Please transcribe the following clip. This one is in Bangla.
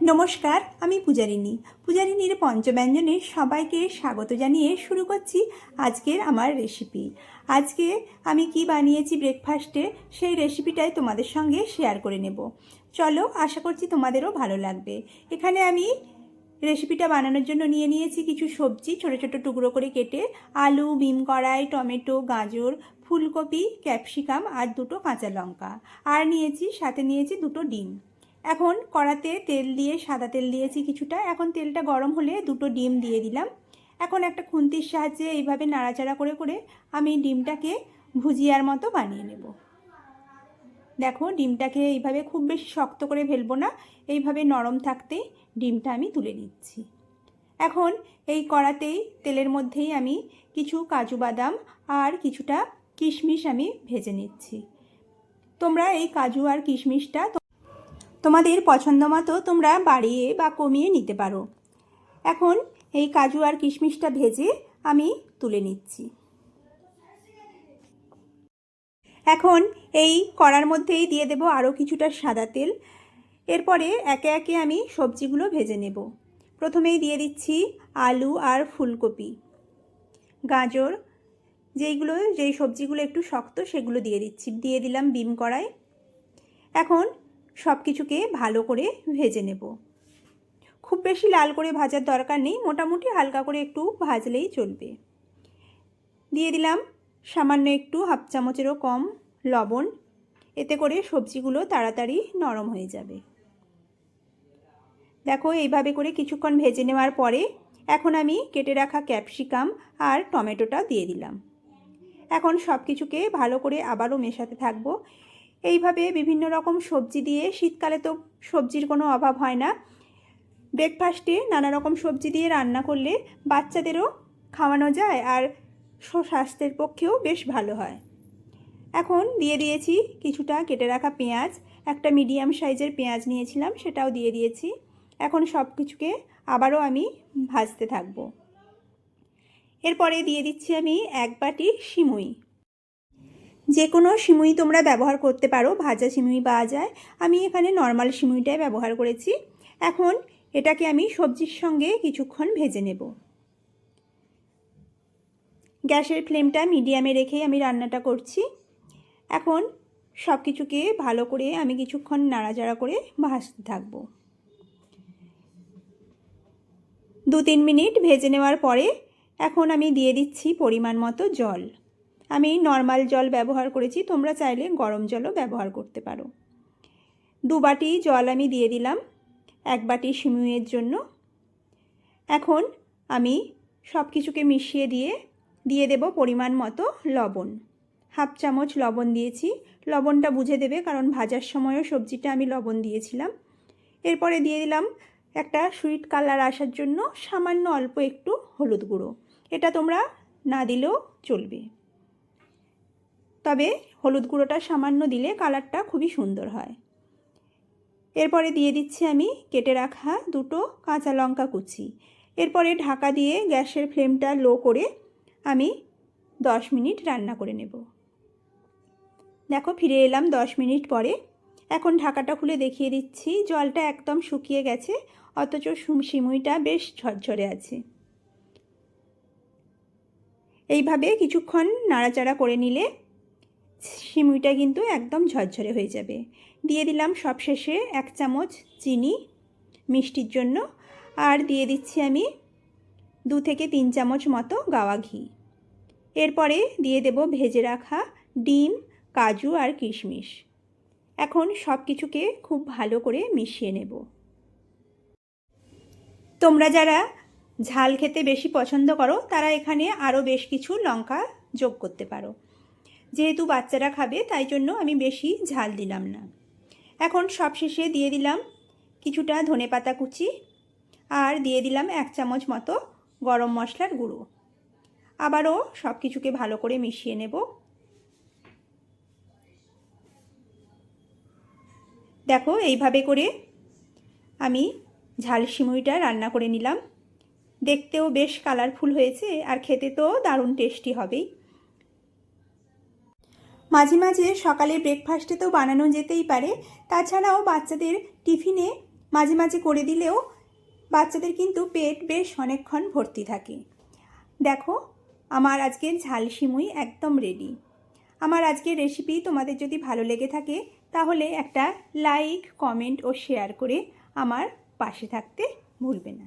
নমস্কার, আমি পূজারিনী পূজারিনীর পঞ্চব্যঞ্জনে সবাইকে স্বাগত জানিয়ে শুরু করছি আজকের আমার রেসিপি আজকে আমি কি বানিয়েছি ব্রেকফাস্টে সেই রেসিপিটাই তোমাদের সঙ্গে শেয়ার করে নেব। চলো, আশা করছি তোমাদেরও ভালো লাগবে। এখানে আমি রেসিপিটা বানানোর জন্য নিয়ে নিয়েছি কিছু সবজি, ছোট ছোট টুকরো করে কেটে, আলু, বিম কড়াই, টমেটো, গাজর, ফুলকপি ক্যাপসিকাম আর দুটো কাঁচা লঙ্কা। আর নিয়েছি, সাথে নিয়েছি দুটো ডিম। এখন কড়াতে তেল দিয়ে, সাদা তেল দিয়েছি কিছুটা। এখন তেলটা গরম হলে দুটো ডিম দিয়ে দিলাম। এখন একটা খুন্তির সাহায্যে এইভাবে নাড়াচাড়া করে করে আমি ডিমটাকে ভুজিয়ার মতো বানিয়ে নেব। দেখো, ডিমটাকে এইভাবে খুব বেশি শক্ত করে ফেলব না। এইভাবে নরম থাকতেই ডিমটা আমি তুলে নিচ্ছি। এখন এই কড়াতেই তেলের মধ্যেই আমি কিছু কাজু বাদাম আর কিছুটা কিশমিশ আমি ভেজে নিচ্ছি। তোমরা এই কাজু আর কিশমিশটা তোমাদের পছন্দ মতো তোমরা বাড়িয়ে বা কমিয়ে নিতে পারো। এখন এই কাজু আর কিশমিশটা ভেজে আমি তুলে নিচ্ছি। এখন এই কড়ার মধ্যেই দিয়ে দেব আরও কিছুটা সাদা তেল। এরপরে একে একে আমি সবজিগুলো ভেজে নেব। প্রথমেই দিয়ে দিচ্ছি আলু আর ফুলকপি। গাজর, যেইগুলো, যেই সবজিগুলো একটু শক্ত সেগুলো দিয়ে দিচ্ছি। দিয়ে দিলাম বিম কড়াই। এখন সব কিছুকে ভালো করে ভেজে নেব। খুব বেশি লাল করে ভাজার দরকার নেই, মোটামুটি হালকা করে একটু ভাজলেই চলবে। দিয়ে দিলাম সামান্য একটু হাফ চামচেরও কম লবণ, এতে করে সবজিগুলো তাড়াতাড়ি নরম হয়ে যাবে। দেখো, এইভাবে করে কিছুক্ষণ ভেজে নেওয়ার পরে এখন আমি কেটে রাখা ক্যাপসিকাম আর টমেটোটা দিয়ে দিলাম। এখন সব কিছুকে ভালো করে আবারও মেশাতে থাকব। এইভাবে বিভিন্ন রকম সবজি দিয়ে শীতকালে তো সবজির কোনো অভাব হয় না। ব্রেকফাস্টে নানা রকম সবজি দিয়ে রান্না করলে বাচ্চাদেরও খাওয়ানো যায় আর স্বাস্থ্যের পক্ষেও বেশ ভালো হয়। এখন দিয়ে দিয়েছি কিছুটা কেটে রাখা পেঁয়াজ, একটা মিডিয়াম সাইজের পেঁয়াজ নিয়েছিলাম, সেটাও দিয়ে দিয়েছি। এখন সব কিছুকে আবারও আমি ভাজতে থাকব। এরপরে দিয়ে দিচ্ছি আমি এক বাটি সিমুই। যে কোনো সিমুই তোমরা ব্যবহার করতে পারো, ভাজা সিমুই পাওয়া যায়। আমি এখানে নর্মাল সিমুইটাই ব্যবহার করেছি। এখন এটাকে আমি সবজির সঙ্গে কিছুক্ষণ ভেজে নেব। গ্যাসের ফ্লেমটা মিডিয়ামে রেখেই আমি রান্নাটা করছি। এখন সব কিছুকে ভালো করে আমি কিছুক্ষণ নাড়াচাড়া করে ভাজতে থাকব। দু তিন মিনিট ভেজে নেওয়ার পরে এখন আমি দিয়ে দিচ্ছি পরিমাণ মতো জল। আমি নর্মাল জল ব্যবহার করেছি, তোমরা চাইলে গরম জলও ব্যবহার করতে পারো। দু বাটি জল আমি দিয়ে দিলাম, এক বাটি সিমুইয়ের জন্য। এখন আমি সব কিছুকে মিশিয়ে দিয়ে দিয়ে দেব পরিমাণ মতো লবণ। হাফ চামচ লবণ দিয়েছি। লবণটা বুঝে দেবে কারণ ভাজার সময়ও সবজিটা আমি লবণ দিয়েছিলাম। এরপরে দিয়ে দিলাম একটা সুইট কালার আসার জন্য সামান্য অল্প একটু হলুদ গুঁড়ো। এটা তোমরা না দিলেও চলবে। তবে হলুদ গুঁড়োটা সামান্য দিলে কালারটা খুবই সুন্দর হয়। এরপরে দিয়ে দিচ্ছি আমি কেটে রাখা দুটো কাঁচা লঙ্কা কুচি। এরপরে ঢাকা দিয়ে গ্যাসের ফ্লেমটা লো করে আমি দশ মিনিট রান্না করে নেব। দেখো ফিরে এলাম দশ মিনিট পরে। এখন ঢাকাটা খুলে দেখিয়ে দিচ্ছি, জলটা একদম শুকিয়ে গেছে, অথচ সিমুইটা বেশ ঝরঝরে আছে। এইভাবে কিছুক্ষণ নাড়াচাড়া করে নিলে সিমুইটা কিন্তু একদম ঝরঝরে হয়ে যাবে। দিয়ে দিলাম সবশেষে এক চামচ চিনি মিষ্টির জন্য। আর দিয়ে দিচ্ছি আমি দু থেকে তিন চামচ মতো গাওয়া ঘি। এরপরে দিয়ে দেব ভেজে রাখা ডিম, কাজু আর কিশমিশ। এখন সব কিছুকে খুব ভালো করে মিশিয়ে নেব। তোমরা যারা ঝাল খেতে বেশি পছন্দ করো, তারা এখানে আরও বেশ কিছু লঙ্কা যোগ করতে পারো। যেহেতু বাচ্চারা খাবে, তাই জন্য আমি বেশি ঝাল দিলাম না। এখন সবশেষে দিয়ে দিলাম কিছুটা ধনে পাতা কুচি আর দিয়ে দিলাম এক চামচ মতো গরম মশলার গুঁড়ো। আবারও সব কিছুকে ভালো করে মিশিয়ে নেব। দেখো, এইভাবে করে আমি ঝাল সিমুইটা রান্না করে নিলাম। দেখতেও বেশ কালারফুল হয়েছে আর খেতে তো দারুণ টেস্টি হবেই। মাঝে মাঝে সকালে ব্রেকফাস্টে তো বানানো যেতেই পারে। তাছাড়াও বাচ্চাদের টিফিনে মাঝে মাঝে করে দিলেও বাচ্চাদের কিন্তু পেট বেশ অনেকক্ষণ ভর্তি থাকে। দেখো, আমার আজকের ঝাল সিমুই একদম রেডি আমার আজকের রেসিপি তোমাদের যদি ভালো লেগে থাকে, তাহলে একটা লাইক কমেন্ট ও শেয়ার করে আমার পাশে থাকতে ভুলবে না।